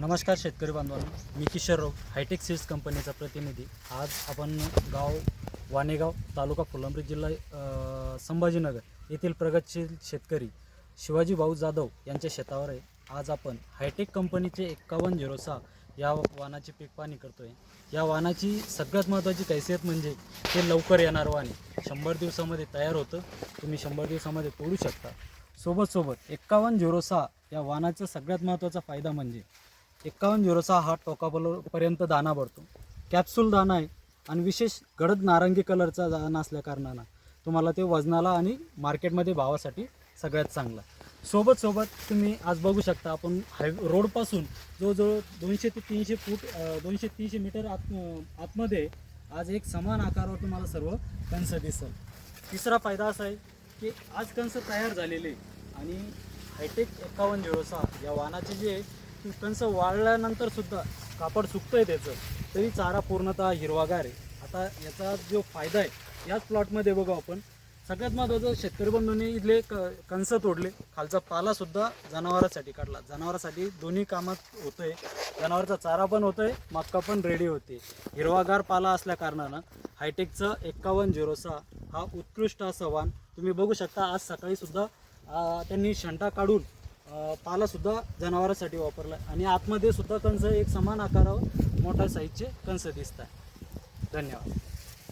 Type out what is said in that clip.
नमस्कार शेतकरी बांधवांनो मी किशोर राव हायटेक सीड्स कंपनीचा प्रतिनिधी. आज आपण गाव वाणेगाव तालुका फुलंब्री जिल्हा संभाजीनगर येथील प्रगतशील शेतकरी शिवाजी भाऊ जाधव यांच्या शेतावर आहे. आज आपण हायटेक कंपनीचे एक्कावन्न झिरो सहा या वाहनाची पीक पाणी करतो आहे या वाहनाची सगळ्यात महत्त्वाची कैसियत म्हणजे ते लवकर येणार वाहन शंभर दिवसामध्ये तयार होतं. तुम्ही शंभर दिवसामध्ये तोडू शकता. सोबत सोबत एक्कावन्न झिरो सहा या वाहनाचा सगळ्यात महत्त्वाचा फायदा म्हणजे एक्कावन्न झिरो सहा हा टोकापर्यंत दाना भरतो. कॅप्सूल दाना आहे आणि विशेष गडद नारंगी कलरचा दाना असल्याकारणानं तुम्हाला ते वजनाला आणि मार्केटमध्ये भावासाठी सगळ्यात चांगला. सोबत सोबत तुम्ही आज बघू शकता आपण हाय रोडपासून जवळजवळ दोनशे ते तीनशे फूट दोनशे तीनशे मीटर आत आतमध्ये आज एक समान आकारावर तुम्हाला सर्व कंस दिसेल. तिसरा फायदा असा आहे की आज कंस तयार झालेले आणि हायटेक एकावन्न झिरो सहा या वाहनाचे जे आहे, वाळल्यानंतर सुद्धा कापड सुकतंय त्याचं तरी चारा पूर्णतः हिरवागार आहे. आता याचा जो फायदा आहे याच प्लॉटमध्ये बघू आपण. सगळ्यात महत्त्वाचं शेतकरी बंधूंनी इथले क कंस तोडले. खालचा पालासुद्धा जनावरांसाठी काढला. जनावरांसाठी दोन्ही कामात होतोय. जनावरचा चारा पण होतोय मक्का पण रेडी होते. हिरवागार पाला असल्या कारणानं हायटेकचं एक्कावन्न झिरो सहा हा उत्कृष्ट असं वाण तुम्ही बघू शकता आज सकाळीसुद्धा त्यांनी शंटा काढून पालासुद्धा जनावरांसाठी वापरला आणि आतमध्ये सुद्धा कंस एक समान आकारावर मोठ्या साईजचे कंस दिसत आहे धन्यवाद.